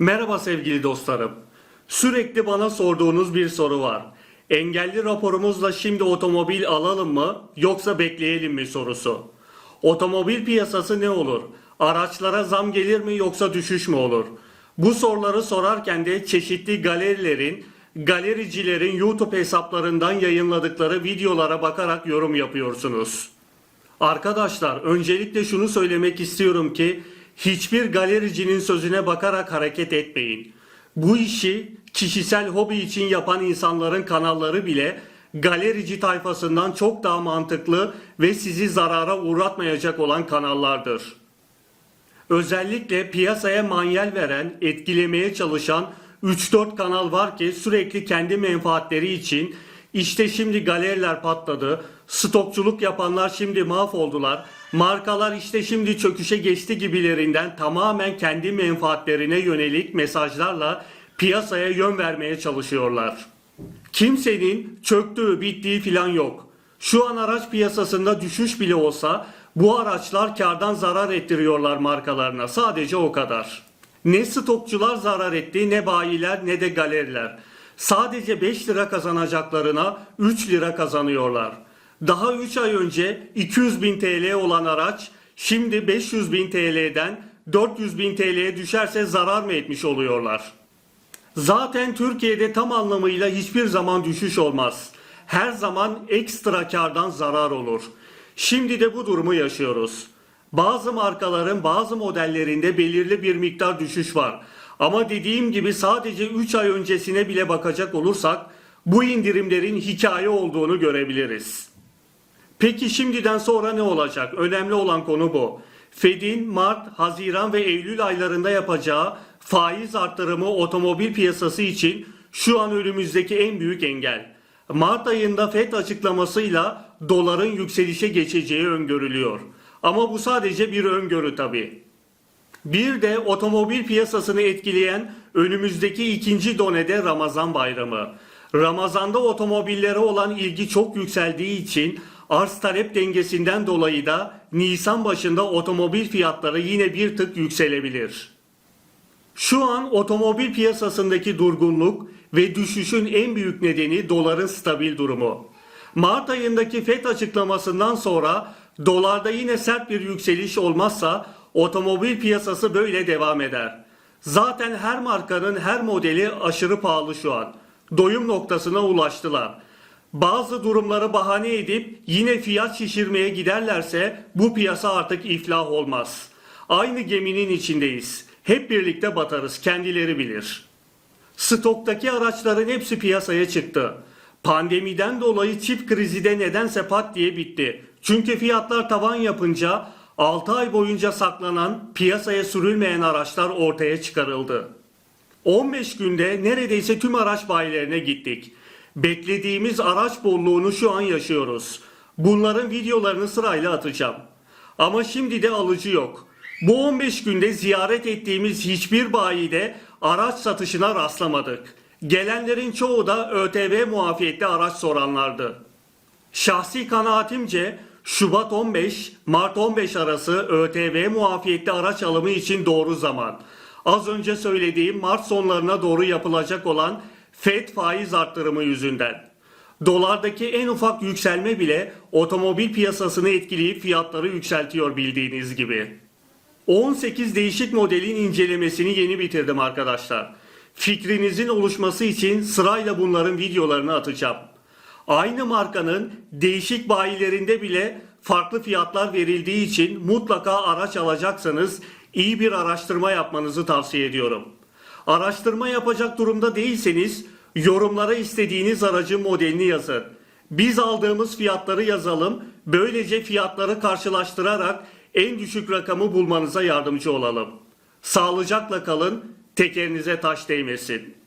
Merhaba sevgili dostlarım. Sürekli bana sorduğunuz bir soru var. Engelli raporumuzla şimdi otomobil alalım mı yoksa bekleyelim mi sorusu. Otomobil piyasası ne olur? Araçlara zam gelir mi yoksa düşüş mü olur? Bu soruları sorarken de çeşitli galerilerin, galericilerin YouTube hesaplarından yayınladıkları videolara bakarak yorum yapıyorsunuz. Arkadaşlar öncelikle şunu söylemek istiyorum ki hiçbir galericinin sözüne bakarak hareket etmeyin. Bu işi kişisel hobi için yapan insanların kanalları bile galerici tayfasından çok daha mantıklı ve sizi zarara uğratmayacak olan kanallardır. Özellikle piyasaya manyel veren, etkilemeye çalışan 3-4 kanal var ki sürekli kendi menfaatleri için işte şimdi galeriler patladı, stokçuluk yapanlar şimdi mahvoldular, markalar işte şimdi çöküşe geçti gibilerinden tamamen kendi menfaatlerine yönelik mesajlarla piyasaya yön vermeye çalışıyorlar. Kimsenin çöktüğü, bittiği filan yok. Şu an araç piyasasında düşüş bile olsa bu araçlar kardan zarar ettiriyorlar markalarına. Sadece o kadar. Ne stokçular zarar etti, ne bayiler, ne de galeriler. Sadece 5 lira kazanacaklarına 3 lira kazanıyorlar. Daha 3 ay önce 200 bin TL olan araç şimdi 500 bin TL'den 400 bin TL'ye düşerse zarar mı etmiş oluyorlar? Zaten Türkiye'de tam anlamıyla hiçbir zaman düşüş olmaz. Her zaman ekstra kardan zarar olur. Şimdi de bu durumu yaşıyoruz. Bazı markaların bazı modellerinde belirli bir miktar düşüş var. Ama dediğim gibi sadece 3 ay öncesine bile bakacak olursak bu indirimlerin hikaye olduğunu görebiliriz. Peki şimdiden sonra ne olacak? Önemli olan konu bu. Fed'in Mart, Haziran ve Eylül aylarında yapacağı faiz arttırımı otomobil piyasası için şu an önümüzdeki en büyük engel. Mart ayında Fed açıklamasıyla doların yükselişe geçeceği öngörülüyor. Ama bu sadece bir öngörü tabii. Bir de otomobil piyasasını etkileyen önümüzdeki ikinci donede Ramazan bayramı. Ramazanda otomobillere olan ilgi çok yükseldiği için arz talep dengesinden dolayı da Nisan başında otomobil fiyatları yine bir tık yükselebilir. Şu an otomobil piyasasındaki durgunluk ve düşüşün en büyük nedeni doların stabil durumu. Mart ayındaki FED açıklamasından sonra dolarda yine sert bir yükseliş olmazsa otomobil piyasası böyle devam eder. Zaten her markanın her modeli aşırı pahalı şu an. Doyum noktasına ulaştılar. Bazı durumları bahane edip yine fiyat şişirmeye giderlerse bu piyasa artık iflah olmaz. Aynı geminin içindeyiz. Hep birlikte batarız kendileri bilir. Stoktaki araçların hepsi piyasaya çıktı. Pandemiden dolayı çip krizi de nedense pat diye bitti. Çünkü fiyatlar tavan yapınca 6 ay boyunca saklanan, piyasaya sürülmeyen araçlar ortaya çıkarıldı. 15 günde neredeyse tüm araç bayilerine gittik. Beklediğimiz araç bolluğunu şu an yaşıyoruz. Bunların videolarını sırayla atacağım. Ama şimdi de alıcı yok. Bu 15 günde ziyaret ettiğimiz hiçbir bayide araç satışına rastlamadık. Gelenlerin çoğu da ÖTV muafiyetli araç soranlardı. Şahsi kanaatimce Şubat 15, Mart 15 arası ÖTV muafiyetli araç alımı için doğru zaman. Az önce söylediğim Mart sonlarına doğru yapılacak olan FED faiz arttırımı yüzünden. Dolardaki en ufak yükselme bile otomobil piyasasını etkileyip fiyatları yükseltiyor bildiğiniz gibi. 18 değişik modelin incelemesini yeni bitirdim arkadaşlar. Fikrinizin oluşması için sırayla bunların videolarını atacağım. Aynı markanın değişik bayilerinde bile farklı fiyatlar verildiği için mutlaka araç alacaksanız iyi bir araştırma yapmanızı tavsiye ediyorum. Araştırma yapacak durumda değilseniz yorumlara istediğiniz aracın modelini yazın. Biz aldığımız fiyatları yazalım. Böylece fiyatları karşılaştırarak en düşük rakamı bulmanıza yardımcı olalım. Sağlıcakla kalın, tekerinize taş değmesin.